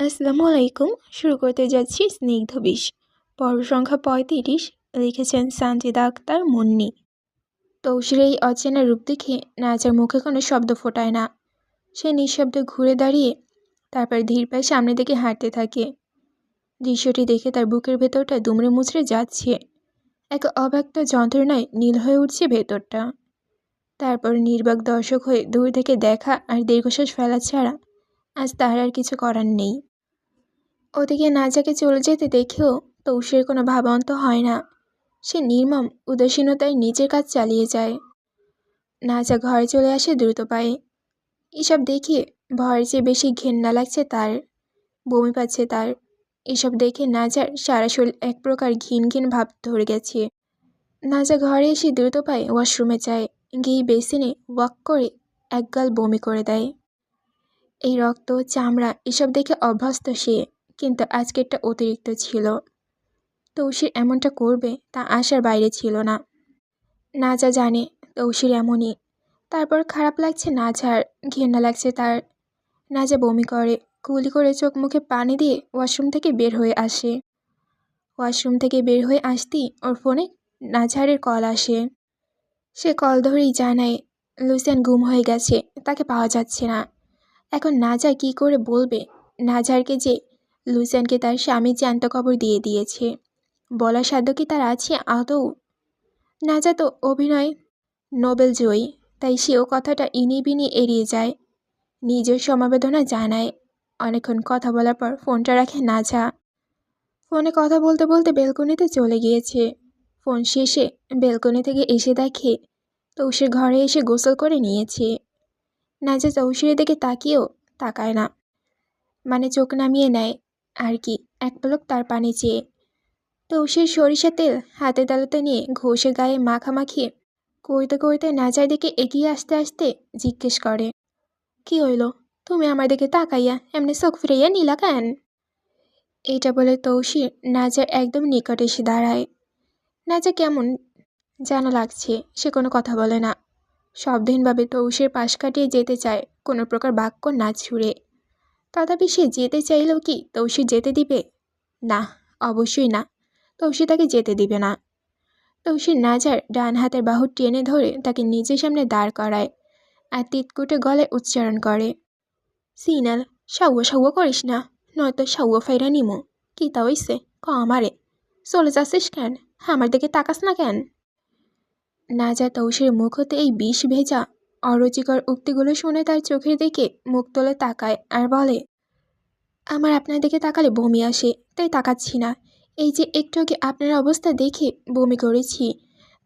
আসসালামু আলাইকুম শুরু করতে যাচ্ছি স্নিগ্ধ বিষ। পর্ব সংখ্যা পঁয়ত্রিশ, লিখেছেন সানজিদা আক্তার মুন্নি। তৌসির এই অচেনা রূপ দেখে নাচার মুখে কোনো শব্দ ফোটায় না। সে নিঃশব্দে ঘুরে দাঁড়িয়ে, তারপর ধীর পায়ে সামনের দিকে হাঁটতে থাকে। দৃশ্যটি দেখে তার বুকের ভেতরটা দুমড়ে মুচড়ে যাচ্ছে। এক অব্যক্ত যন্ত্রণায় নীল হয়ে উঠছে ভেতরটা। তারপর নির্বাক দর্শক হয়ে দূর থেকে দেখা আর দীর্ঘশ্বাস ফেলা ছাড়া আজ তার আর কিছু করার নেই। ওদিকে নাজাকে চলে যেতে দেখেও তৌসের কোনো ভাবান্ত হয় না। সে নির্মম উদাসীনতায় নিজের কাজ চালিয়ে যায়। নাজা ঘরে চলে আসে দ্রুত পায়ে। এসব দেখে ভয়ের চেয়ে বেশি ঘেন্না লাগছে তার, বমি পাচ্ছে তার। এসব দেখে নাজার সারা শরীর এক প্রকার ঘিন ঘিন ভাব ধরে গেছে। নাজা ঘরে এসে দ্রুত পায়ে ওয়াশরুমে যায়। গিয়ে বেসিনে ওয়াক করে একগাল বমি করে দেয়। এই রক্ত, চামড়া, এসব দেখে অভ্যস্ত সে। কিন্তু আজকেরটা অতিরিক্ত ছিল। তৌসির এমনটা করবে তা আশার বাইরে ছিল না। নাজা জানে তৌসির এমনই। তারপর খারাপ লাগছে নাজার ঘেন্না লাগছে তার। নাজা বমি করে, গুলি করে চোখ মুখে পানি দিয়ে ওয়াশরুম থেকে বের হয়ে আসে। ওয়াশরুম থেকে বের হয়ে আসতেই ওর ফোনে নাজারের কল আসে। সে কল ধরেই জানায়, লুসিয়ান গুম হয়ে গেছে, তাকে পাওয়া যাচ্ছে না। এখন নাজা কি করে বলবে? নাজারকে যে লুসিয়ানকে তার স্বামী জ্যান্ত কবর দিয়ে দিয়েছে। বলার সাধ্য কি তার আছে আদৌ? নাজা তো অভিনয় নোবেল জয়ী, তাই সেও কথাটা ইনি বিনি এড়িয়ে যায়, নিজের সমবেদনা জানায়। অনেকক্ষণ কথা বলার পর ফোনটা রাখে নাজা। ফোনে কথা বলতে বলতে বেলকনিতে চলে গিয়েছে। ফোন শেষে বেলকনি থেকে এসে দেখে তৌসির ঘরে এসে গোসল করে নিয়েছে। নাজা তৌসিরের দিকে তাকিয়েও তাকায় না মানে চোখ নামিয়ে নেয়। আর কি, এক পলক তার পানি চেয়ে। তৌসির সরিষা তেল হাতে তালুতে নিয়ে ঘষে গায়ে মাখামাখি করতে করতে নাজার দিকে এগিয়ে আসতে আসতে জিজ্ঞেস করে, কি হইল? তুমি আমার দিকে তাকাইয়া এমনি চোখ ফিরাইয়া নিলা কেন? এটা বলে তৌসির নাজার একদম নিকট এসে দাঁড়ায়। নাজা কেমন যেন লাগছে, সে কোনো কথা বলে না। সবদিনভাবে তৌসির পাশ কাটিয়ে যেতে চায়, কোনো প্রকার বাক্য না ছুঁড়ে। তথাপি সে যেতে চাইলেও কি তৌসি যেতে দিবে? না, অবশ্যই না। তৌসি তাকে যেতে দিবে না। তৌসির নাজার ডান হাতের বাহু টেনে ধরে তাকে নিজের সামনে দাঁড় করায় আর তিতকুটে গলে উচ্চারণ করে। সিনাল, সাউয়া সাউয়া করিস না, নয়তো সাউয়া ফাইরা নিমো। কি তা হইছে? ক আমারে। চলে যাচ্ছিস কেন? আমার দিকে তাকাস না কেন? নাজা তৌসির মুখ হতে এই বিষ ভেজা অরুচিকর উক্তিগুলো শুনে তার চোখের দিকে মুখ তোলে তাকায় আর বলে, আমার আপনার দিকে তাকালে বমি আসে, তাই তাকাচ্ছি না। এই যে একটু আগে আপনার অবস্থা দেখে বমি করেছি,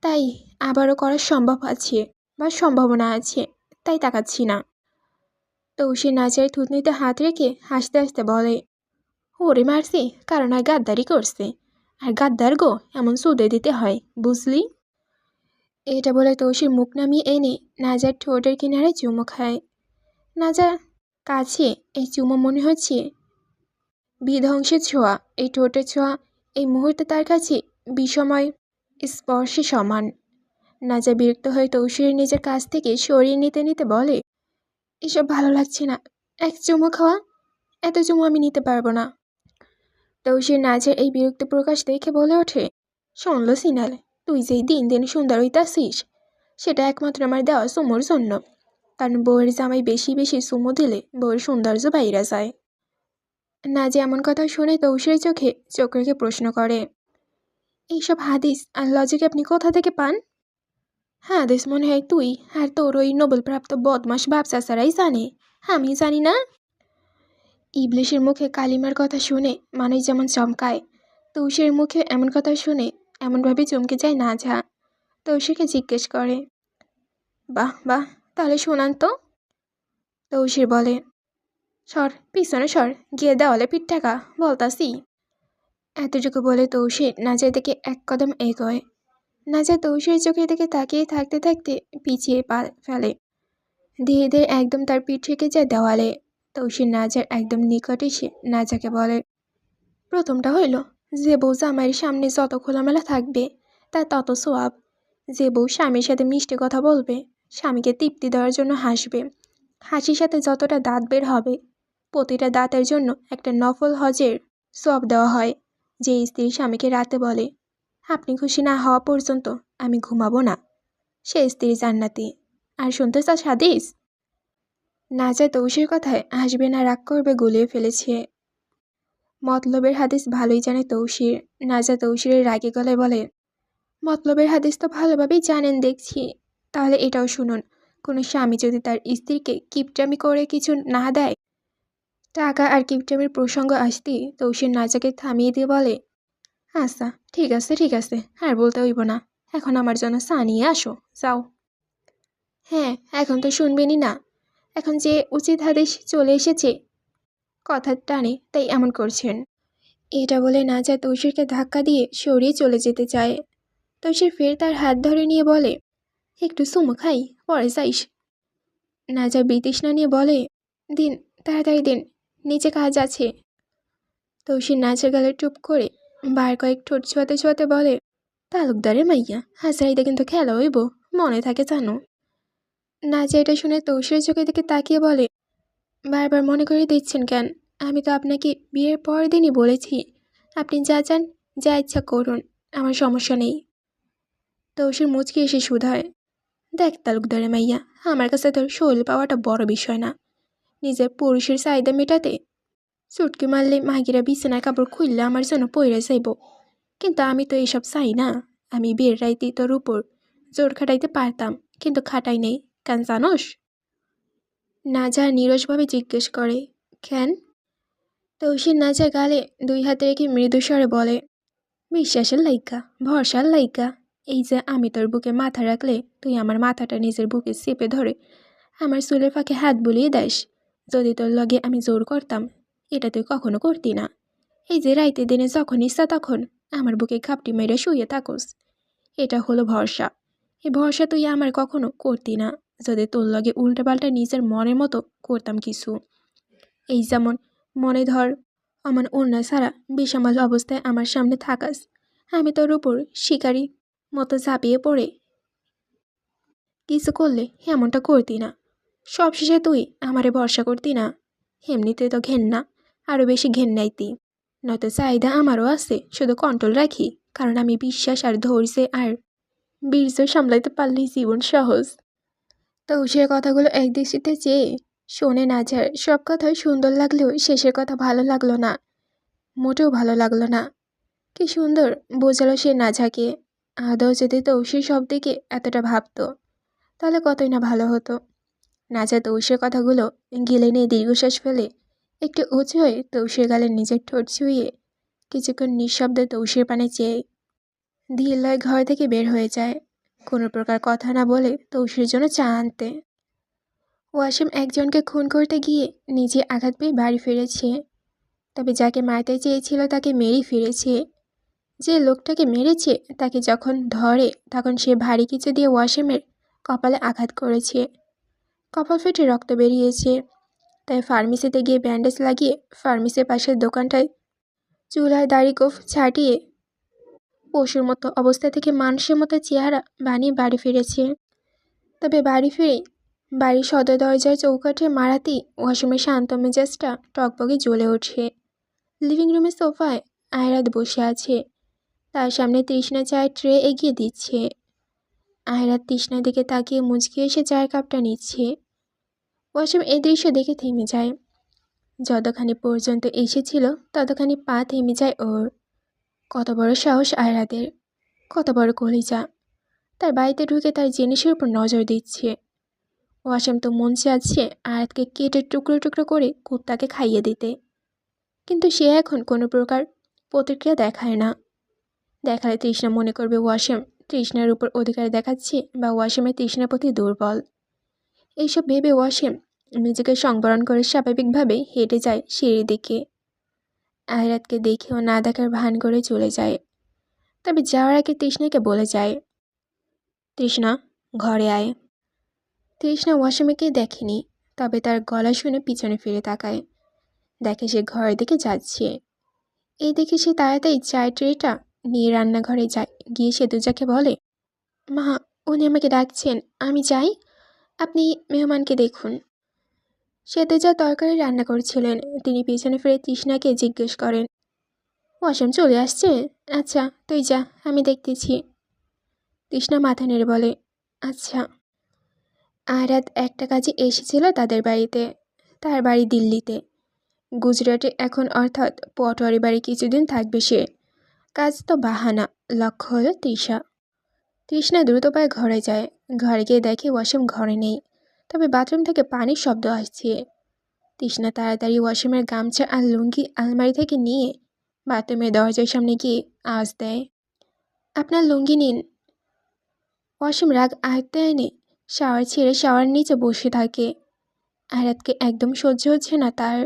তাই আবারও করার সম্ভব আছে বা সম্ভাবনা আছে, তাই তাকাচ্ছি না। তৌসি নাচের থুতনিতে হাত রেখে হাসতে হাসতে বলে, ওরে মারছি, কারণ আর গাদ্দারি করছে। আর গাদ্দার গো, এমন সুদে দিতে হয়, বুঝলি? এটা বলে তৌসির মুখ নামিয়ে এনে নাজার ঠোঁটের কিনারে চুমো খায়। নাজা কাছে এই চুমো মনে হচ্ছে বিধ্বংসের ছোঁয়া। এই ঠোঁটের ছোঁয়া এই মুহূর্তে তার কাছে বিষময় স্পর্শে সমান। নাজা বিরক্ত হয়ে তৌসির নিজের কাছ থেকে সরিয়ে নিতে নিতে বলে, এসব ভালো লাগছে না। এক চুমো খাওয়া, এত চুমো আমি নিতে পারব না। তৌসির নাজের এই বিরক্ত প্রকাশ দেখে বলে ওঠে শুনল সিনাল তুই যেই দিন দিন সুন্দর হইতাছিস, সেটা একমাত্র আমার দেওয়া সুমোর জন্য। কারণ বউয়ের জামাই বেশি বেশি সুমো দিলে বউয়ের সৌন্দর্য বাইরা যায়। না যে এমন কথা শুনে তৌসিরের চোখে চোখ রেখে প্রশ্ন করে, এইসব হাদিস আর লজিক আপনি কোথা থেকে পান? হাদিস মনে হয় তুই আর তোর ওই নোবেলপ্রাপ্ত বদমাস ব্যবসা ছাড়াই জানে। আমি জানি না। ইবলিশের মুখে কালিমার কথা শুনে মানুষ যেমন চমকায় তৌসির মুখে এমন কথা শুনে এমনভাবে চমকে যায় না যা। তৌসিরকে জিজ্ঞেস করে, বাহ বাহ, তাহলে শোনান তো। তৌসির বলে, সর, পিছনে সর, গিয়ে দেওয়ালে পিঠ টাকা বলতাসি এতটুকু বলে তৌসির নাজের দিকে এক কদম এগোয়। নাজা তৌসির চোখের দিকে তাকিয়ে থাকতে থাকতে পিছিয়ে পা ফেলে। ধীরে ধীরে একদম তার পিঠ থেকে যায় দেওয়ালে। তৌসির নাজার একদম নিকট এসে নাজাকে বলে, প্রথমটা হইল? যে বউ জামাইয়ের সামনে যত খোলামেলা থাকবে, তার তত সোয়াব। যে বউ স্বামীর সাথে মিষ্টি কথা বলবে, স্বামীকে তৃপ্তি দেওয়ার জন্য হাসবে। হাসির সাথে যতটা দাঁত বের হবে, প্রতিটা দাঁতের জন্য একটা নফল হজের সব দেওয়া হয়, যে স্ত্রী স্বামীকে রাতে বলে, আপনি খুশি না হওয়া পর্যন্ত আমি ঘুমাবো না। সে স্ত্রী জান্নাতি। আর শুনতে চাস হাদিস? যায় তৌসির কথায়, হাসবে না, রাগ করবে, গুলিয়ে ফেলেছে। মতলবের হাদিস ভালোই জানে তৌসির নাজা তৌসিরের রাগে গলায় বলে, মতলবের হাদিস তো ভালোভাবেই জানেন, দেখছি। তাহলে এটাও শুনুন, কোনো স্বামী যদি তার স্ত্রীকে কিপটামি করে কিছু না দেয়, টাকা আর কিপটামির প্রসঙ্গ আসতেই তৌসির নাজাকে থামিয়ে দিয়ে বলে আচ্ছা ঠিক আছে ঠিক আছে, আর বলতে হইব না। এখন আমার জন্য চা নিয়ে আসো, যাও। হ্যাঁ এখন তো শুনবেনই না। এখন যে উচিত হাদিস চলে এসেছে কথার টানে তাই এমন করছেন। এটা বলে নাজা তৌসিরকে ধাক্কা দিয়ে সরিয়ে চলে যেতে চায়। তৌসির ফের তার হাত ধরে নিয়ে বলে, একটু সুমো খাই, পরে যাইস। নাজা বিতৃষ্ণা নিয়ে বলে, দিন, তাড়াতাড়ি দিন, নিচে কাজ আছে। তৌসির নাচের গালে টুপ করে বার কয়েক ঠোঁট ছোঁয়াতে ছোঁয়াতে বলে তালুকদারে মাইয়া হাসারিতে কিন্তু খেলা হইব, মনে থাকে জানো? নাচে এটা শুনে তৌসির চোখে দিকে তাকিয়ে বলে বারবার মনে করে দিচ্ছেন কেন? আমি তো আপনাকে বিয়ের পরের দিনই বলেছি। আপনি যা চান, যা ইচ্ছা করুন, আমার সমস্যা নেই। তৌসির মুচকি এসে শুধায় দেখ তালুকদারে মাইয়া, আমার কাছে তোর শৈল পাওয়াটা বড় বিষয় না। নিজের পুরুষের চাহিদা মেটাতে চুটকি মারলে মাগিরা বিছানার কাপড় খুললে আমার জন্য পইরে যাইব। কিন্তু আমি তো এইসব চাই না। আমি বিয়ের রাইতে তোর উপর জোর খাটাইতে পারতাম, কিন্তু খাটাই নেই। কেন জানোস? নাজা নিরসভাবে জিজ্ঞেস করে, কেন? তৌসির নাজা গালে দুই হাতে রেখে মৃদু স্বরে বলে, বিশ্বাসের লাইকা, ভরসার লাইকা। এই যে আমি তোর বুকে মাথা রাখলে, তুই আমার মাথাটা নিজের বুকে চেপে ধরে, আমার চুলের ফাঁকে হাত বুলিয়ে দেস। যদি তোর লগে আমি জোর করতাম, এটা তুই কখনো করতি না। এই যে রাইতে দিনে যখন ইচ্ছা তখন আমার বুকে খাপটি মেরে শুয়ে থাকোস। এটা হলো ভরসা। এই ভরসা তুই আমার কখনো করতি না। যদি তোর লগে উল্টাপাল্টা নিজের মনের মতো করতাম কিছু। এই যেমন, মনে ধর, আমার অন্য ছাড়া বিষামাল অবস্থায় আমার সামনে থাকাস। আমি তোর উপর শিকারি মতো ঝাঁপিয়ে পড়ে। কিছু করলে এমনটা করতি না। সবশেষে তুই আমারে ভরসা করতি না। এমনিতে তো ঘেন্না আরও বেশি ঘেন্নাইতি। নয়তো চাহিদা আমারও আছে, শুধু কন্ট্রোল রাখি। কারণ আমি বিশ্বাস আর ধৈর্যে আর বীর্য সামলাইতে পারলেই জীবন সহজ। তো সে কথাগুলো এক দৃষ্টিতে চেয়ে শোনে নাজার সব কথাই সুন্দর লাগলেও শেষের কথা ভালো লাগল না। মোটেও ভালো লাগল না। কি সুন্দর বোঝালো সে নাজাকে আদৌ যদি তৌসির সব দিকে এতটা ভাবতো, তাহলে কতই না ভালো হতো। নাজা তৌসির কথাগুলো গিলে নিয়ে দীর্ঘশ্বাস ফেলে একটু উঁচু হয়ে তৌসির গালে নিজের ঠোঁট ছুঁয়ে কিছুক্ষণ নিঃশব্দে তৌসির পানে চেয়ে ধীরলয় ঘর থেকে বের হয়ে যায়। কোনো প্রকার কথা না বলে তৌসির জন্য চা আনতে। ওয়াসিম একজনকে খুন করতে গিয়ে নিজে আঘাত পেয়ে বাড়ি ফিরেছে। তবে যাকে মারতে চেয়েছিল তাকে মেরেই ফিরেছে। যে লোকটাকে মেরেছে তাকে যখন ধরে তখন সে ভারী কিছু দিয়ে ওয়াসিমের কপালে আঘাত করেছে। কপাল ফেটে রক্ত বেরিয়েছে। তাই ফার্মেসিতে গিয়ে ব্যান্ডেজ লাগিয়ে ফার্মেসির পাশের দোকানটায় চুলায় দাড়ি গোফ ছাটিয়ে পশুর মতো অবস্থা থেকে মানুষের মতো চেহারা বানিয়ে বাড়ি ফিরেছে। তবে বাড়ি ফিরে বাড়ির সদর দরজায় চৌকাঠে মারাতেই ওয়াসিমের শান্ত মেজাজটা টকবগে জ্বলে ওঠে। লিভিং রুমের সোফায় আয়রাত বসে আছে। তার সামনে তৃষ্ণা চায়ের ট্রে এগিয়ে দিচ্ছে। আয়রাত তৃষ্ণার দিকে তাকিয়ে মুচকি এসে চায়ের কাপটা নিচ্ছে। ওয়াসিম এই দৃশ্য দেখে থেমে যায়। যতখানি পর্যন্ত এসেছিল, ততখানি পা থেমে যায় ওর। কত বড় সাহস আয়রাদের, কত বড় কলিজা। তার বাড়িতে ঢুকে তার জিনিসের উপর নজর দিচ্ছে। ওয়াসিম তো মন চাচ্ছে আয়াতকে কেটে টুকরো টুকরো করে কুত্তাকে খাইয়ে দিতে। কিন্তু সে এখন কোনো প্রকার প্রতিক্রিয়া দেখায় না। দেখালে তৃষ্ণা মনে করবে ওয়াসিম তৃষ্ণার উপর অধিকার দেখাচ্ছে বা ওয়াসিমের তৃষ্ণার প্রতি দুর্বল। এইসব ভেবে ওয়াসিম নিজেকে সংবরণ করে স্বাভাবিকভাবে হেঁটে যায় সিঁড়ির দিকে। আয়রাতকে দেখেও না দেখার ভান করে চলে যায়। তবে যাওয়ার আগে তৃষ্ণাকে বলে যায়, তৃষ্ণা, ঘরে আয়। তৃষ্ণা ওয়াসিমকে দেখেনি, তবে তার গলা শুনে পিছনে ফিরে তাকায়। দেখে সে ঘরের দিকে যাচ্ছে। এই দেখে সে তাড়াতাড়ি চায়ের ট্রেটা নিয়ে রান্নাঘরে যায়। গিয়ে সে দুজাকে বলে, মা, উনি আমাকে ডাকছেন, আমি যাই। আপনি মেহমানকে দেখুন। সেতে যা তরকারি রান্না করছিলেন, তিনি পিছনে ফিরে তৃষ্ণাকে জিজ্ঞেস করেন, ওয়াসম চলে আসছে? আচ্ছা তুই যা, আমি দেখতেছি। তৃষ্ণা মাথা নেড়ে বলে আচ্ছা। আরাত একটা কাজে এসেছিল তাদের বাড়িতে, তার বাড়ি দিল্লিতে। গুজরাটে এখন অর্থাৎ পটোয়ারি বাড়ি কিছুদিন থাকবে সে। কাজ তো বাহানা, লক্ষ্য হলো তৃষা। তৃষ্ণা দ্রুত পায়ে ঘরে যায়, ঘরে গিয়ে দেখে ওয়াসিম ঘরে নেই। তবে বাথরুম থেকে পানির শব্দ আসছে। তৃষ্ণা তাড়াতাড়ি ওয়াসিমের গামছা আর লুঙ্গি আলমারি থেকে নিয়ে বাথরুমের দরজার সামনে গিয়ে আওয়াজ দেয়, আপনার লুঙ্গি নিন। ওয়াসিম রাগ আয়ত্তে এনে শাওয়ার ছেড়ে শাওয়ার নিচে বসে থাকে। আয়রাতকে একদম সহ্য হচ্ছে না তার।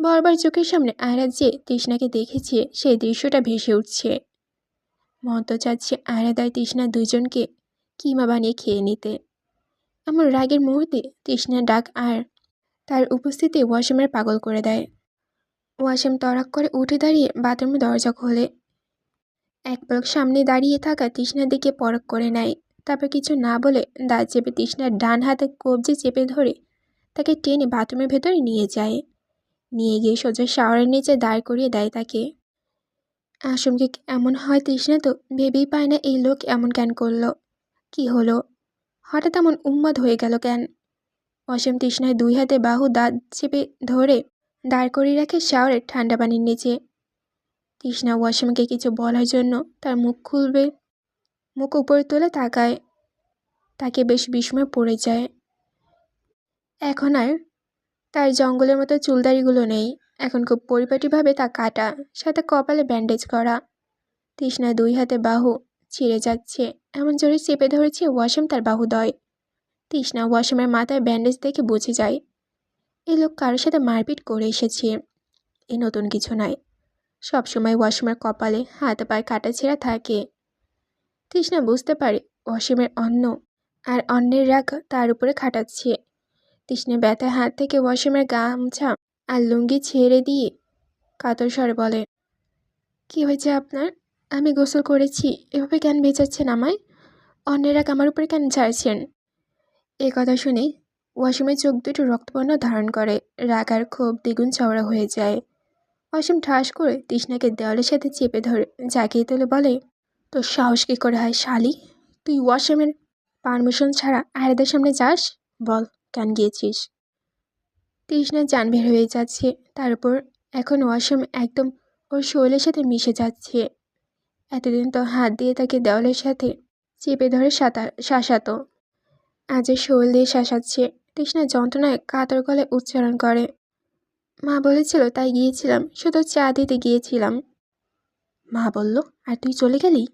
বারবার চোখের সামনে আয়রাত যে তৃষ্ণাকে দেখেছে, সেই দৃশ্যটা ভেসে উঠছে। মন্ত চাচ্ছে আয়রাত আর তৃষ্ণা দুজনকে কিমা বানিয়ে খেয়ে নিতে। এমন রাগের মুহূর্তে তৃষ্ণার ডাক আর তার উপস্থিতি ওয়াসিমের পাগল করে দেয়। ওয়াসিম তরাক করে উঠে দাঁড়িয়ে বাথরুমের দরজা খোলে। এক পলক সামনে দাঁড়িয়ে থাকা তৃষ্ণার দিকে পরক করে নেয়। তারপর কিছু না বলে দাঁত চেপে তৃষ্ণার ডান হাতে কবজি চেপে ধরে তাকে টেনে বাথরুমের ভেতরে নিয়ে যায়। নিয়ে গিয়ে সোজা শাওয়ারের নিচে দাঁড় করিয়ে দেয় তাকে। আসমকে এমন হয় তৃষ্ণা তো ভেবেই পায় না এই লোক এমন কেন করল? কি হলো? হঠাৎ এমন উন্মাদ হয়ে গেল কেন? অসীম তৃষ্ণায় দুই হাতে বাহু দাঁত চেপে ধরে দাঁড় করিয়ে রাখে শাওয়ারের ঠান্ডা পানির নিচে। তৃষ্ণা ওয়াসিমকে কিছু বলার জন্য তার মুখ খুলবে, মুখ উপরে তুলে তাকায়, তাকে বেশ বিস্ময় পড়ে যায়। এখন আর তার জঙ্গলের মতো চুলদারিগুলো নেই, এখন খুব পরিপাটিভাবে তা কাটা, সাথে কপালে ব্যান্ডেজ করা। তৃষ্ণা দুই হাতে বাহু ছিঁড়ে যাচ্ছে। এমন জোরে চেপে ধরেছে ওয়াসিম তার বাহুদয়। তৃষ্ণা ওয়াসিমের মাথায় ব্যান্ডেজ দেখে বুঝে যায় এই লোক কারোর সাথে মারপিট করে এসেছে। এ নতুন কিছু নয়। সবসময় ওয়াসিমের কপালে হাত পায়ে কাটা ছেঁড়া থাকে। তৃষ্ণা বুঝতে পারে ওয়াসিমের অন্ন আর অন্যের রাগ তার উপরে খাটাচ্ছে। তৃষ্ণা ব্যথায় হাত থেকে ওয়াসিমের গামছা আর লুঙ্গি ছেড়ে দিয়ে কাতর স্বরে বলে, কি হয়েছে আপনার? আমি গোসল করেছি, এভাবে কেন বেঁচাচ্ছেন আমায়? অন্যের আমার উপরে কেন ছাড়ছেন এ কথা শুনে ওয়াসিমের চোখ দুটো রক্তবর্ণ ধারণ করে, রাগ আর ক্ষোভ দ্বিগুণ চওড়া হয়ে যায়। অসীম ঠাস করে তৃষ্ণাকে দেওয়ালের সাথে চেপে ধরে জাগিয়ে তুলে বলে, তোর সাহস কী করে হয়, শালি? তুই ওয়াসিমের পারমিশন ছাড়া আয়রাদের সামনে যাস? বল, কেন গিয়েছিস? তৃষ্ণার যান বের হয়ে যাচ্ছে, তার উপর এখন ওয়াসিম একদম ওর শরীরের সাথে মিশে যাচ্ছে। এতদিন তো হাত দিয়ে তাকে দেওয়ালের সাথে চেপে ধরে সাঁতার শাসাতো। আজ শোল দিয়ে শাসাচ্ছে। তৃষ্ণা যন্ত্রণায় কাতর গলায় উচ্চারণ করে। মা বলেছিল, তাই গিয়েছিলাম, শুধু চা দিতে গিয়েছিলাম। মা বলল, আর তুই চলে গেলি?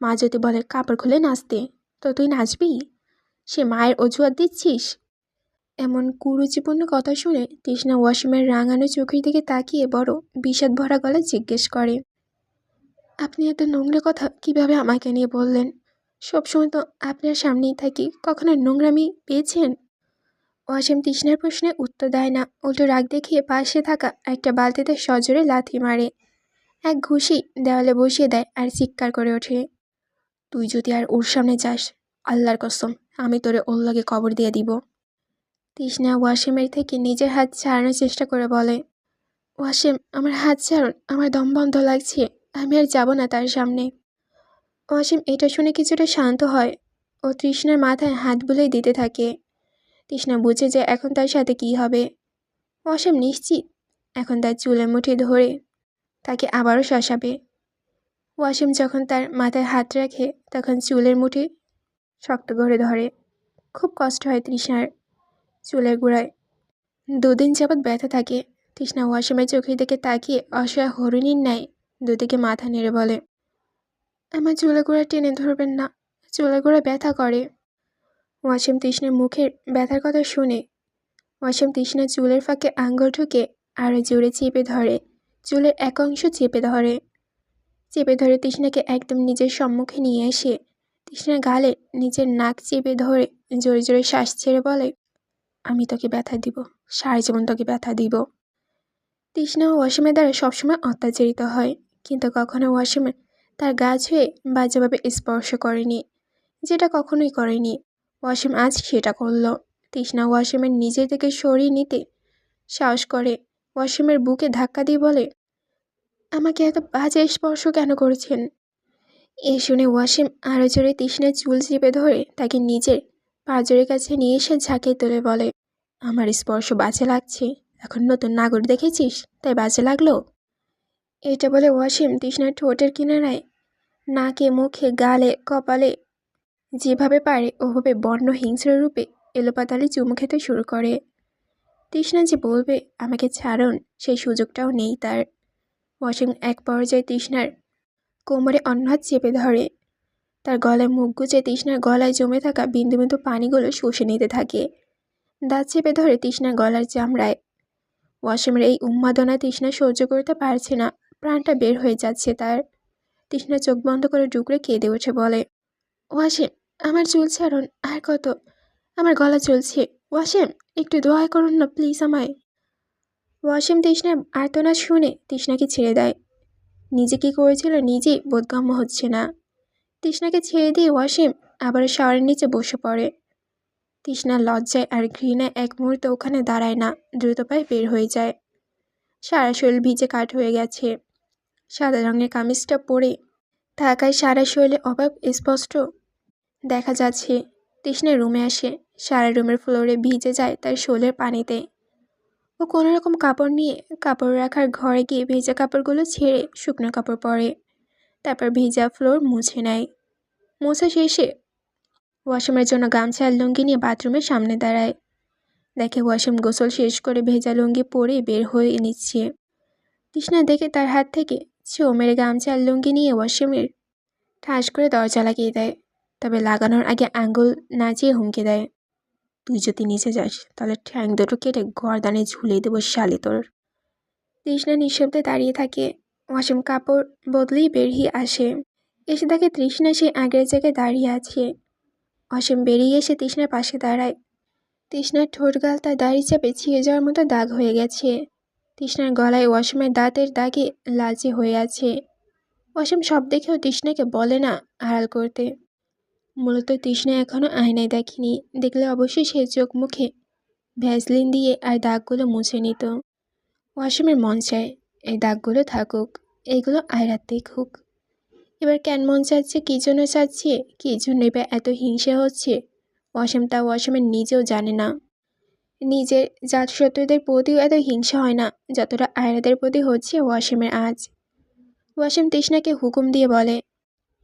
মা যদি বলে, কাপড় খুলে নাচতে, তো তুই নাচবি? সে মায়ের অজুহাত দিচ্ছিস? এমন কুরুচিপূর্ণ কথা শুনে তৃষ্ণা ওয়াশিমের রাঙানো চোখের দিকে তাকিয়ে বড় বিষাদ ভরা গলায় জিজ্ঞেস করে। আপনি এত নোংরা কথা কীভাবে আমাকে নিয়ে বললেন? সবসময় তো আপনার সামনেই থাকি। কখনো নোংরামি পেয়েছেন? ওয়াসিম তৃষ্ণার প্রশ্নে উত্তর দেয় না। উল্টো রাগ দেখিয়ে পাশে থাকা একটা বালতিতে সজোরে লাথি মারে। এক ঘুষি দেওয়ালে বসিয়ে দেয় আর চিৎকার করে ওঠে। তুই যদি আর ওর সামনে যাস, আল্লাহর কসম, আমি তোরে ওর লগে কবর দিয়ে দিব। তৃষ্ণা ওয়াসিমের থেকে নিজের হাত ছাড়ানোর চেষ্টা করে বলে, ওয়াসিম, আমার হাত ছাড়ুন, আমার দম বন্ধ লাগছে। আমি আর যাব না তার সামনে। ওয়াসিম এটা শুনে কিছুটা শান্ত হয় ও তৃষ্ণার মাথায় হাত বুলেই দিতে থাকে। তৃষ্ণা বুঝে যে এখন তার সাথে কি হবে। অসীম নিশ্চিত, এখন তার চুলের মুঠি ধরে তাকে আবারও শাসাবে। ওয়াসিম যখন তার মাথায় হাত রাখে, তখন চুলের মুঠি শক্ত করে ধরে। খুব কষ্ট হয় তৃষ্ণার চুলের গোড়ায়। দুদিন যাবৎ ব্যথা থাকে। তৃষ্ণা ওয়াসিমের চোখের দিকে তাকিয়ে অসহায় হরিণীর ন্যায় দুদিকে মাথা নেড়ে বলে, আমার চুলের গোড়া টেনে ধরবেন না চুলের গোড়া ব্যথা করে ওয়াসিম তৃষ্ণের মুখের ব্যথার কথা শুনে, ওয়াসিম তৃষ্ণার চুলের ফাঁকে আঙ্গুল ঢুকে আরও জোরে চেপে ধরে, চুলের এক অংশ চেপে ধরে। চেপে ধরে তৃষ্ণাকে একদম নিজের সম্মুখে নিয়ে এসে তৃষ্ণার গালে নিজের নাক চেপে ধরে জোরে জোরে শ্বাস ছেড়ে বলে, আমি তোকে ব্যথা দিব, সারা জীবন তোকে ব্যথা দিব। তৃষ্ণা ওয়াসিমের দ্বারা সবসময় অত্যাচারিত হয়। কিন্তু কখনো ওয়াসিমের তার গা ছুঁয়ে বাজেভাবে স্পর্শ করেনি, যেটা কখনোই করেনি। ওয়াসিম আজ সেটা করল। তৃষ্ণা ওয়াসিমের নিজে থেকে সরিয়ে নিতে সাহস করে। ওয়াসিমের বুকে ধাক্কা দিয়ে বলে, আমাকে এত বাজে স্পর্শ কেন করেছেন? এ শুনে ওয়াসিম আরও জোরে তৃষ্ণার চুল চেপে ধরে তাকে নিজের পাঁজরের কাছে নিয়ে এসে ঝাঁকিয়ে তুলে বলে, আমার স্পর্শ বাজে লাগছে। এখন নতুন নাগর দেখেছিস? তাই বাজে লাগল? এটা বলে ওয়াসিম তৃষ্ণার ঠোঁটের কিনারায় নাকে, মুখে, গালে, কপালে যেভাবে পারে ওভাবে বর্ণ হিংস্র রূপে এলোপাতালি চুমু খেতে শুরু করে। তৃষ্ণা যে বলবে, আমাকে ছাড়ুন, সেই সুযোগটাও নেই তার। ওয়াসিম এক পর্যায়ে তৃষ্ণার কোমরে অন্য হাত চেপে ধরে। তার গলায় মুখ গুজে তৃষ্ণার গলায় জমে থাকা বিন্দু বিন্দু পানিগুলো শুষে নিতে থাকে। দাঁত চেপে ধরে তৃষ্ণার গলার চামড়ায় ওয়াসিমের এই উন্মাদনা তৃষ্ণা সহ্য করতে পারছে না। প্রাণটা বের হয়ে যাচ্ছে তার। তৃষ্ণা চোখ বন্ধ করে ডুকরে কেঁদে উঠে বলে, ওয়াসিম, আমার চুল ছাড়ুন, আর কত? আমার গলা চলছে। ওয়াসিম, একটু দোয়া করুন না প্লিজ আমায়। ওয়াসিম তৃষ্ণার আর্তনা শুনে তৃষ্ণাকে ছেড়ে দেয়। নিজে কী করেছিল নিজেই বোধগম্য হচ্ছে না। তৃষ্ণাকে ছেড়ে দিয়ে ওয়াসিম আবার শাওয়ারের নিচে বসে পড়ে। তৃষ্ণার লজ্জায় আর ঘৃণায় এক মুহূর্তে ওখানে দাঁড়ায় না, দ্রুত পায়ে বের হয়ে যায়। সারা শরীর ভিজে কাঠ হয়ে গেছে। সাদা রঙের কামিজটা পরে থাকায় সারা শরীরে অভাব স্পষ্ট দেখা যাচ্ছে, তৃষ্ণা রুমে আসে। সারা রুমের ফ্লোরে ভিজে যায় তার শোলের পানিতে। ও কোনো রকম কাপড় নিয়ে কাপড় রাখার ঘরে গিয়ে ভেজা কাপড়গুলো ছেড়ে শুকনো কাপড় পরে। তারপর ভিজা ফ্লোর মুছে নেয়। মোছা শেষে ওয়াশরুমের জন্য গামছা আর লুঙ্গি নিয়ে বাথরুমের সামনে দাঁড়ায়। দেখে ওয়াশরুম গোসল শেষ করে ভেজা লুঙ্গি পরে বের হয়ে নিচ্ছে। তৃষ্ণা দেখে তার হাত থেকে ছো মেরে গামছা আর লুঙ্গি নিয়ে ওয়াশরুমের ঠাস করে দরজা লাগিয়ে দেয়। তবে লাগানোর আগে আঙ্গুল নাচিয়ে হুমকে দেয়। তুই যদি নিচে যাস, তাহলে ঠ্যাং দুটো কেটে গরদানে ঝুলিয়ে দেবো শালি তোর। তৃষ্ণা নিঃশব্দে দাঁড়িয়ে থাকে। ওয়াসিম কাপড় বদলেই বেরিয়ে আসে। এসে দেখে তৃষ্ণা সে আগের জায়গায় দাঁড়িয়ে আছে। অসীম বেরিয়ে এসে তৃষ্ণার পাশে দাঁড়ায়। তৃষ্ণার ঠোঁট গাল তার দাড়ি চাপে ছিঁড়ে যাওয়ার মতো দাগ হয়ে গেছে। তৃষ্ণার গলায় ওয়াসিমের দাঁতের দাগে লালচে হয়ে আছে। অসীম সব দেখেও তৃষ্ণাকে বলে না আড়াল করতে। মূলত তৃষ্ণা এখনও আয়নায় দেখেনি। দেখলে অবশ্যই সে চোখ মুখে ভ্যাসলিন দিয়ে আর দাগগুলো মুছে নিত। ওয়াসিমের মন চায়, এই দাগগুলো থাকুক এইগুলো আয়রাত দেখুক এবার কেন মন চাচ্ছে, কী জন্য চাচ্ছে, কী জন্য এবার এত হিংসা হচ্ছে? ওয়াসিম তা ওয়াসিমের নিজেও জানে না। নিজের জাত শত্রুদের প্রতিও এত হিংসা হয় না, যতটা আয়রাদের প্রতি হচ্ছে ওয়াসিমের আজ। ওয়াসিম তৃষ্ণাকে হুকুম দিয়ে বলে,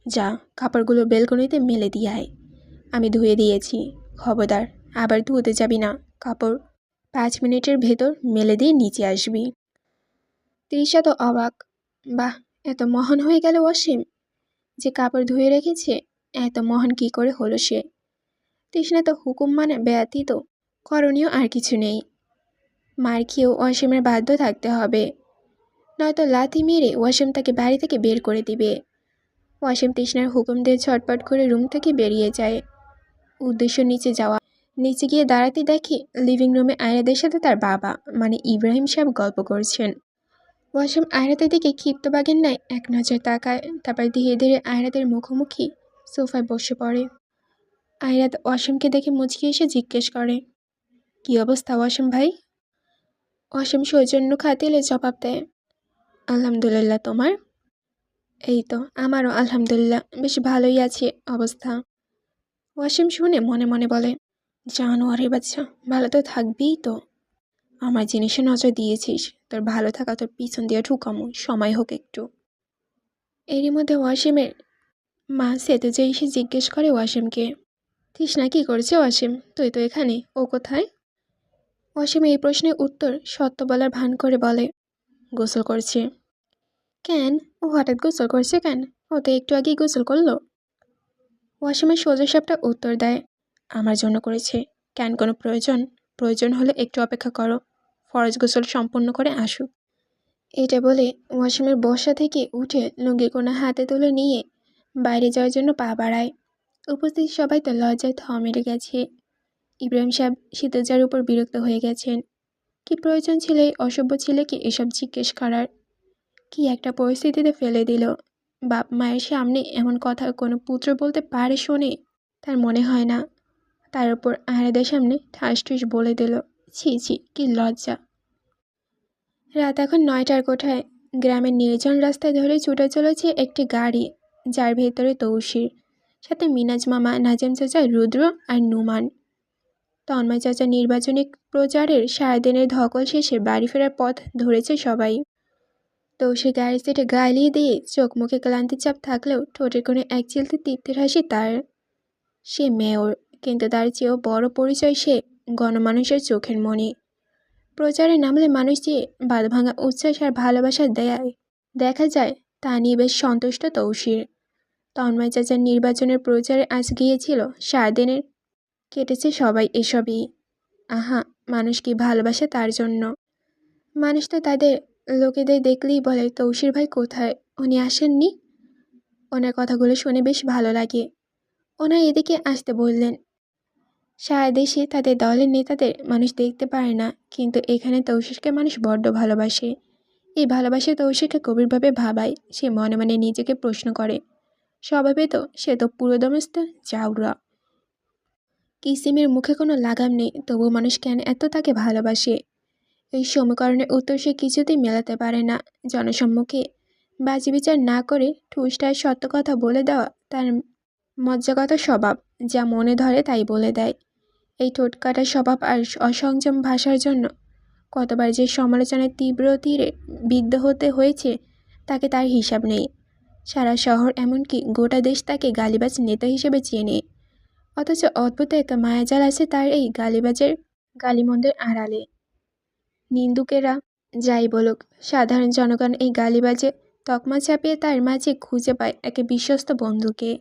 যা, কাপড়গুলো বেলকনিতে মেলে দিয়ে আয়। আমি ধুয়ে দিয়েছি। খবরদার, আবার ধুতে যাবি না। কাপড় পাঁচ মিনিটের ভেতর মেলে দিয়ে নিচে আসবি। তৃষা তো অবাক, বাহ, এত মহান হয়ে গেল অসীম। যে কাপড় ধুয়ে রেখেছে, এত মহান কি করে হলো সে? তৃষ্ণা তো হুকুম মানে ব্যতীত, করণীয় আর কিছু নেই। মার খেয়েও অসীমের বাধ্য থাকতে হবে। নয়তো লাথি মেরে ওয়াসিম তাকে বাড়ি থেকে বের করে দিবে। ওয়াসিম তৃষ্ণার হুকুম দিয়ে ছটপট করে রুম থেকে বেরিয়ে যায়। উদ্দেশ্য নিচে যাওয়া, নিচে গিয়ে দাঁড়াতে দেখে লিভিং রুমে আয়রাদের সাথে তার বাবা মানে ইব্রাহিম সাহেব গল্প করছেন। ওয়াসিম আয়রাতের দিকে ক্ষিপ্ত বাগের ন্যায় এক নজর তাকায়। তারপর ধীরে ধীরে আয়রাতের মুখোমুখি সোফায় বসে পড়ে। আয়রাত ওয়াসিমকে দেখে মুচকি এসে জিজ্ঞেস করে, কী অবস্থা ওয়াসিম ভাই? অসীম সৌজন্য খাতিলে জবাব দেয়, আলহামদুলিল্লাহ তোমার? এই তো, আমারও আলহামদুলিল্লাহ, বেশ ভালোই আছে, অবস্থা। ওয়াসিম শুনে মনে মনে বলে জানোয়ারের বাচ্চা, ভালো তো থাকবেই তো। আমার জিনিসে নজর দিয়েছিস। তোর ভালো থাকা তোর পিছন দিয়ে ঢুকামো, সময় হোক একটু। এরই মধ্যে ওয়াসিমের মা সেতুজে এসে জিজ্ঞেস করে ওয়াসিমকে তৃষ্ণা কী করছে ওয়াসিম? তুই তো এখানে, ও কোথায়? ওয়াসিম এই প্রশ্নের উত্তর সত্য বলার ভান করে বলে, গোসল করছে। কেন? ও হঠাৎ গোসল করছে কেন? ও তো একটু আগেই গোসল করল। ওয়াসিমের সোজা সাপটা উত্তর দেয়, আমার জন্য করেছে। কেন কোনো প্রয়োজন? প্রয়োজন হলে একটু অপেক্ষা করো। ফরজ গোসল সম্পূর্ণ করে আসুক। এটা বলে ওয়াসিমের বসা থেকে উঠে লুঙ্গি কোনা হাতে তুলে নিয়ে বাইরে যাওয়ার জন্য পা বাড়ায়। উপস্থিত সবাই তো লজ্জায় থ মেরে গেছে। ইব্রাহিম সাহেব শীতজার উপর বিরক্ত হয়ে গেছেন। কি প্রয়োজন ছিল এই অসভ্য ছেলেকে এসব জিজ্ঞেস করার? কি একটা পরিস্থিতিতে ফেলে দিল। বাপ মায়ের সামনে এমন কথা কোনো পুত্র বলতে পারে শোনে তার মনে হয় না। তার উপর আহারাদের সামনে ঠাস ঠুস বলে দিল। ছি ছি, কি লজ্জা। রাত এখন নয়টার কোঠায়। গ্রামের নির্জন রাস্তায় ধরে ছুটে চলেছে একটি গাড়ি, যার ভেতরে তৌসির সাথে মিনাজ মামা, নাজিম চাচা, রুদ্র আর নুমান। তন্ময় চাচা নির্বাচনী প্রচারের সারাদিনের ধকল শেষে বাড়ি ফেরার পথ ধরেছে সবাই। তৌসির গাড়ির সিটে গালিয়ে দিয়ে চোখ মুখে ক্লান্তির চাপ থাকলেও ঠোঁটের কোণে এক চিলতে তৃপ্তির হাসি তার। সে মেয়র, কিন্তু তার চেয়েও বড় পরিচয় সে গণমানুষের চোখের মণি প্রচারে নামলে মানুষ যে বাঁধভাঙা উচ্ছ্বাস আর ভালোবাসা দেয়, দেখা যায় তা নিয়ে বেশ সন্তুষ্ট তৌসির তন্ময় চাচার নির্বাচনের প্রচারে আজ গিয়েছিল সারাদিনের, কেটেছে সবাই এসবই। আহা, মানুষ কি ভালোবাসে তার জন্য। মানুষ তো তাদের লোকেদের দেখলেই বলে তৌসির ভাই কোথায়? উনি আসেননি? ওনার কথাগুলো শুনে বেশ ভালো লাগে। ওনার এদিকে আসতে বললেন সারা দেশে তাদের দলের নেতাদের মানুষ দেখতে পারে না, কিন্তু এখানে তৌসিরকে মানুষ বড্ড ভালোবাসে। এই ভালোবাসা তৌসিরকে গভীরভাবে ভাবায়, সে মনে মনে নিজেকে প্রশ্ন করে, স্বভাবে তো সে তো পুরোদমস্ত চাউরা কিসিমের মুখে কোনো লাগাম নেই, তবু মানুষ কেন এত তাকে ভালোবাসে? এই সমীকরণের উত্তর সে কিছুতেই মেলাতে পারে না। জনসম্মুখে বাজি বিচার না করে ঠুসটায় সত্য কথা বলে দেওয়া তার মজ্জাগত স্বভাব, যা মনে ধরে তাই বলে দেয়। এই ঠোঁটকাটা স্বভাব আর অসংযম ভাষার জন্য। কতবার যে সমালোচনার তীব্র তীরে বিদ্ধ হতে হয়েছে, তাকে তার হিসাব নেই। সারা শহর এমনকি গোটা দেশ তাকে গালিবাজ নেতা হিসেবে চেনে। অথচ অদ্ভুত এক মায়াজাল আছে তার এই গালিবাজের গালিমন্দের আড়ালে। নিন্দুকেরা যাই বলুক, সাধারণ জনগণ এই গালিবাজে তকমা চাপিয়ে তার মাঝে খুঁজে পায় একে বিশ্বস্ত বন্ধুকে।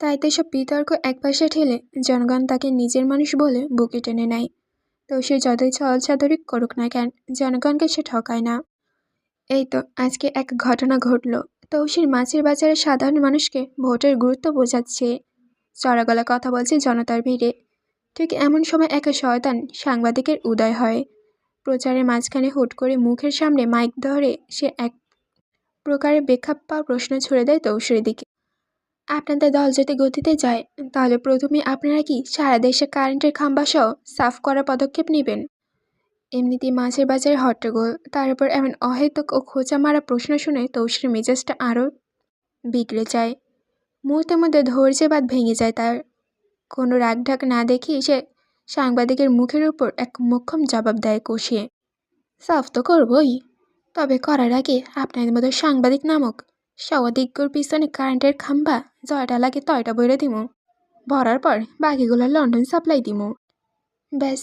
তাই তো সব বিতর্ক একপাশে ঠেলে জনগণ তাকে নিজের মানুষ বলে বুকে টেনে নেয়। তো সে যতই ছলছাদরি করুক না কেন, জনগণকে সে ঠকায় না। এই তো আজকে এক ঘটনা ঘটল। তৌসির মাছের বাজারে সাধারণ মানুষকে ভোটের গুরুত্ব বোঝাচ্ছে। চড়াগলা কথা বলছে জনতার ভিড়ে। ঠিক এমন সময় এক শয়তান সাংবাদিকের উদয় হয়। প্রচারের মাঝখানে হুট করে মুখের সামনে মাইক ধরে সে এক প্রকারের বেখাপ্পা প্রশ্ন ছুড়ে দেয় তৌসির দিকে। আপনাদের দল যদি গতিতে যায়, তাহলে প্রথমে আপনারা কি সারা দেশে কারেন্টের খাম্বাসহ সাফ করার পদক্ষেপ নেবেন? এমনিতেই মাছের বাজারে হট্টগোল তার উপর এমন অহেতুক ও খোঁচা মারা প্রশ্ন শুনে তৌসির মেজাজটা আরও বিগড়ে যায়। মুহূর্তের মধ্যে ধৈর্যের বাদ ভেঙে যায় তার। কোনো রাগঢাক না দেখিয়ে সে সাংবাদিকের মুখের উপর এক মোক্ষম জবাব দেয় কষিয়ে। সাফ তো করবই, তবে করার আগে আপনাদের মতো সাংবাদিক নামক সওয়াদিজ্ঞর পিছনে কারেন্টের খাম্বা, জয়টা লাগে তয়টা বইরে দিমু। ভরার পর বাকিগুলো লন্ডন সাপ্লাই দিমু। ব্যাস,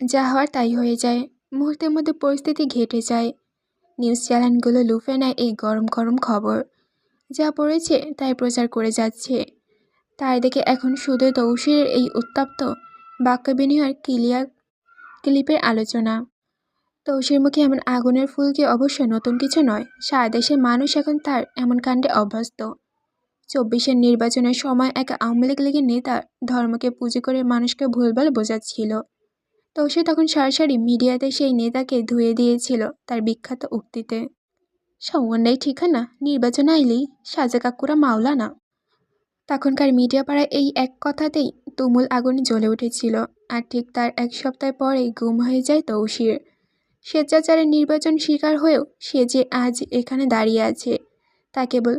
যা হওয়ার তাই হয়ে যায়। মুহূর্তের মধ্যে পরিস্থিতি ঘেটে যায়। নিউজ চ্যানেলগুলো লুফে নেয় এই গরম গরম খবর। যা পড়েছে তাই প্রচার করে যাচ্ছে। তাই দেখে এখন শুধু তৌসিরের এই উত্তপ্ত বাক্য বিনিময়ের ক্লিয়ার ক্লিপের আলোচনা। তৌসির মুখে এমন আগুনের ফুলকে অবশ্য নতুন কিছু নয়? সারা দেশের মানুষ এখন তার এমন কাণ্ডে অভ্যস্ত। চব্বিশের নির্বাচনের সময় এক আওয়ামী লীগ লীগের নেতা ধর্মকে পুঁজি করে মানুষকে ভুলভাল বোঝাচ্ছিল। তৌসি তখন সরাসরি মিডিয়াতে সেই নেতাকে ধুয়ে দিয়েছিল তার বিখ্যাত উক্তিতে। সৌগন্যায় ঠিকানা নির্বাচন আইলেই সাজা কাকুরা মাওলা না তখনকার মিডিয়া পাড়ায় এই এক কথাতেই তুমুল আগুন জ্বলে উঠেছিল। আর ঠিক তার এক সপ্তাহ পরেই গুম হয়ে যায় তৌসির স্বেচ্ছাচারের নির্বাচন শিকার হয়েও সে যে আজ এখানে দাঁড়িয়ে আছে, তা কেবল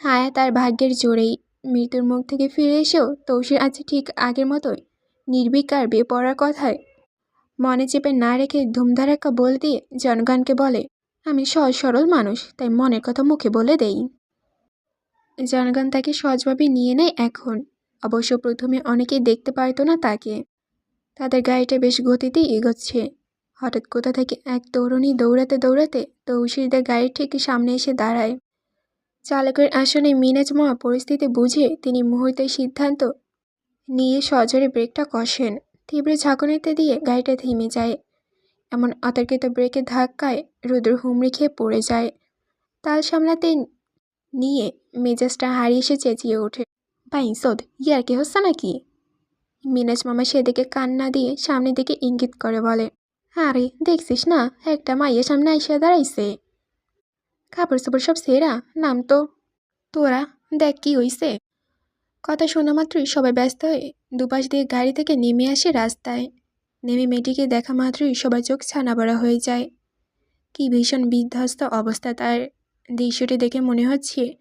হায়া তার ভাগ্যের জোরেই। মৃত্যুর মুখ থেকে ফিরে এসেও তৌসির আছে ঠিক আগের মতোই নির্বিকার বেপড়ার কথায়। মনে চেপে না রেখে ধুমধারাক্কা বল দিয়ে জনগণকে বলে, আমি সহজ সরল মানুষ, তাই মনের কথা মুখে বলে দেই। জনগণ তাকে সহজভাবে নিয়ে নেয় এখন। অবশ্য প্রথমে অনেকেই দেখতে পারতো না তাকে। তাদের গাড়িটা বেশ গতিতেই এগোচ্ছে। হঠাৎ কোথা থেকে এক তরুণী দৌড়াতে দৌড়াতে তৌসিরদের গাড়ির ঠিক সামনে এসে দাঁড়ায়। চালকের আসনে মিনাজ মহা পরিস্থিতি বুঝে তিনি মুহূর্তের সিদ্ধান্ত নিয়ে সজোরে ব্রেকটা কষেন। তীব্র ঝাঁকুনিতে দিয়ে গাড়িটা থেমে যায়। এমন অতর্কিত ব্রেকের ধাক্কায় রুদ্র হুমড়ি খেয়ে পড়ে যায়। তাল সামলাতে নিয়ে মেজাজটা হারিয়ে এসে চেঁচিয়ে ওঠে। বাইসদ ইয়ার কি হচ্ছে নাকি? মিনাজ মামা সেদিকে কান্না দিয়ে সামনের দিকে ইঙ্গিত করে বলে। আরে, দেখছিস না? একটা মাইয়ের সামনে আইসা দাঁড়াইছে। কাপড় চোপড় সব সেরা নাম তো। তোরা, দেখ কি হইছে। কথা শোনা মাত্রই সবাই ব্যস্ত হয়ে দুপাশ দিয়ে গাড়ি থেকে নেমে আসে রাস্তায়। নেমে মেয়েটিকে দেখা মাত্রই সবার চোখ ছানাবড়া হয়ে যায়। কি ভীষণ বিধ্বস্ত অবস্থা তার। দৃশ্যটি দেখে মনে হচ্ছে,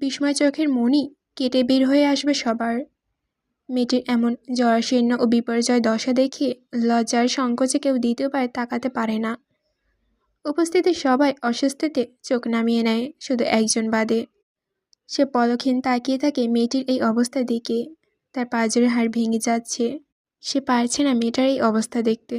বিস্ময় চোখের মনি কেটে বের হয়ে আসবে সবার। মেয়েটির এমন জরাশীর্ণ ও বিপর্যয় দশা দেখে লজ্জার সংকোচে কেউ দ্বিতীয়বার তাকাতে পারে না। উপস্থিতি সবাই অস্বস্তিতে চোখ নামিয়ে নেয়, শুধু একজন বাদে। সে পলক্ষীন তাকিয়ে থাকে মেয়েটির এই অবস্থা দেখে তার পাজরের হাড় ভেঙে যাচ্ছে। সে পারছে না মেয়েটার এই অবস্থা দেখতে।